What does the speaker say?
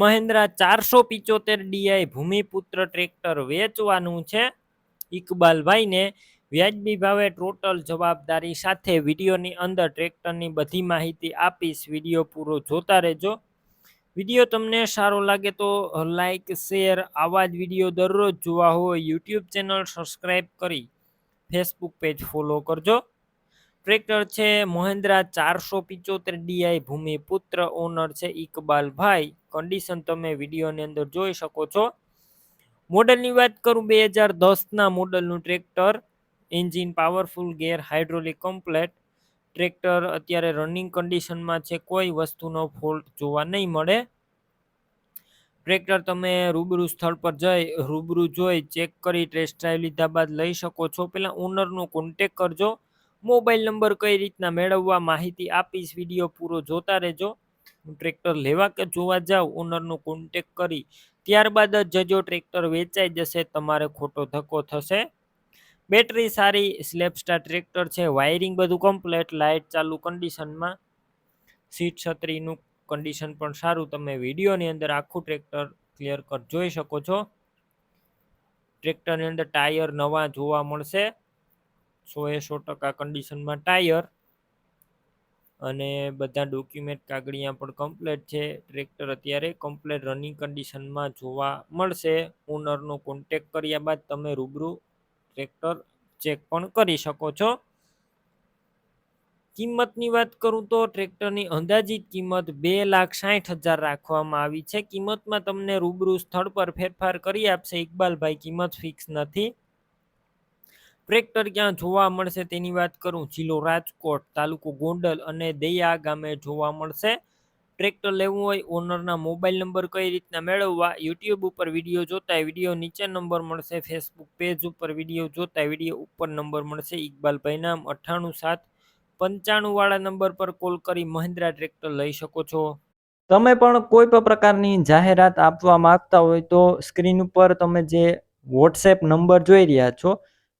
મહેન્દ્રા ચારસો પિચોતેર D I Bhumiputra tractor વેચવાનું છે. ઇકબાલભાઈને વ્યાજબી ભાવે ટોટલ જવાબદારી સાથે વિડીયોની અંદર ટ્રેક્ટરની બધી માહિતી આપીશ. વીડિયો પૂરો જોતા રહેજો. વીડિયો તમને સારો લાગે તો લાઇક શેર, આવા જ વીડિયો દરરોજ જોવા હોય યુટ્યુબ ચેનલ સબસ્ક્રાઈબ કરી ફેસબુક પેજ ફોલો કરજો. ટ્રેક્ટર છે, મહેન્દ્રા ચારસો પિચોતેર ડીઆઈ ભૂમિપુત્ર ઓનર છે ઇકબાલભાઈ. કન્ડિશન તમે વિડીયોની અંદર જોઈ શકો છો. મોડલની વાત કરું બે હજાર દસના મોડલનું tractor. Engine powerful gear hydraulic complete tractor અત્યારે રનિંગ કન્ડિશનમાં છે, કોઈ વસ્તુનો ફોલ્ટ જોવા નહીં મળે. ટ્રેક્ટર તમે રૂબરૂ સ્થળ પર જઈ, રૂબરૂ જોઈ ચેક કરી ટેસ્ટ ડ્રાઈવ લીધા બાદ લઈ શકો છો. પહેલાં ઓનરનો કોન્ટેક કરજો. મોબાઈલ નંબર કઈ રીતના મેળવવા માહિતી આપીશ, વીડિયો પૂરો જોતા રહેજો. ટ્રેક્ટર લેવા કે જોવા જાવ ઓનરનો કોન્ટેક કરી, ત્યારબાદ જ જજો ટ્રેક્ટર વેચાઈ જશે, તમારે ખોટો ધક્કો થશે. બેટરી સારી સ્લેપ સ્ટાર ટ્રેક્ટર છે વાયરિંગ બધું કમ્પ્લેટ લાઇટ ચાલુ કન્ડિશનમાં સીટ છત્રીનું કન્ડિશન પણ સારું, તમે વિડીયોની અંદર આખું ટ્રેક્ટર ક્લિયર કટ જોઈ શકો છો. ટ્રેક્ટરની અંદર ટાયર નવા જોવા મળશે. સો એ સો ટકા કન્ડિશનમાં ટાયર અને બધા ડોક્યુમેન્ટ કાગળિયા પણ કમ્પ્લેટ છે. ટ્રેક્ટર અત્યારે કમ્પ્લેટ રનિંગ કન્ડિશનમાં જોવા મળશે. ઓનરનો કોન્ટેક કર્યા બાદ તમે રૂબરૂ ટ્રેક્ટર ચેક પણ કરી શકો છો. કિંમતની વાત કરું તો ટ્રેક્ટરની અંદાજિત કિંમત બે લાખ સાઠ હજાર રાખવામાં આવી છે. કિંમતમાં તમને રૂબરૂ સ્થળ પર ફેરફાર કરી આપશે. ઇકબાલભાઈ, કિંમત ફિક્સ નથી. ટ્રેક્ટર ક્યાં જોવા મળશે તેની વાત કરું? જિલ્લો રાજકોટ, તાલુકો ગોંડલ અને દયા ગામે જોવા મળશે. ટ્રેક્ટર લેવું હોય ઓનરના મોબાઈલ નંબર કઈ રીતના મેળવવા? યુટ્યુબ ઉપર વીડિયો જોતા વીડિયો નીચે નંબર મળશે. ફેસબુક પેજ ઉપર વીડિયો જોતા વીડિયો ઉપર નંબર મળશે. ઇકબાલભાઈ નામ અઠ્ઠાણું સાત પંચાણું વાળા નંબર પર કોલ કરી મહિન્દ્રા ટ્રેક્ટર લઈ શકો છો. તમે પણ કોઈ પણ પ્રકારની જાહેરાત આપવા માંગતા હોય તો સ્ક્રીન ઉપર તમે જે વોટ્સએપ નંબર જોઈ રહ્યા છો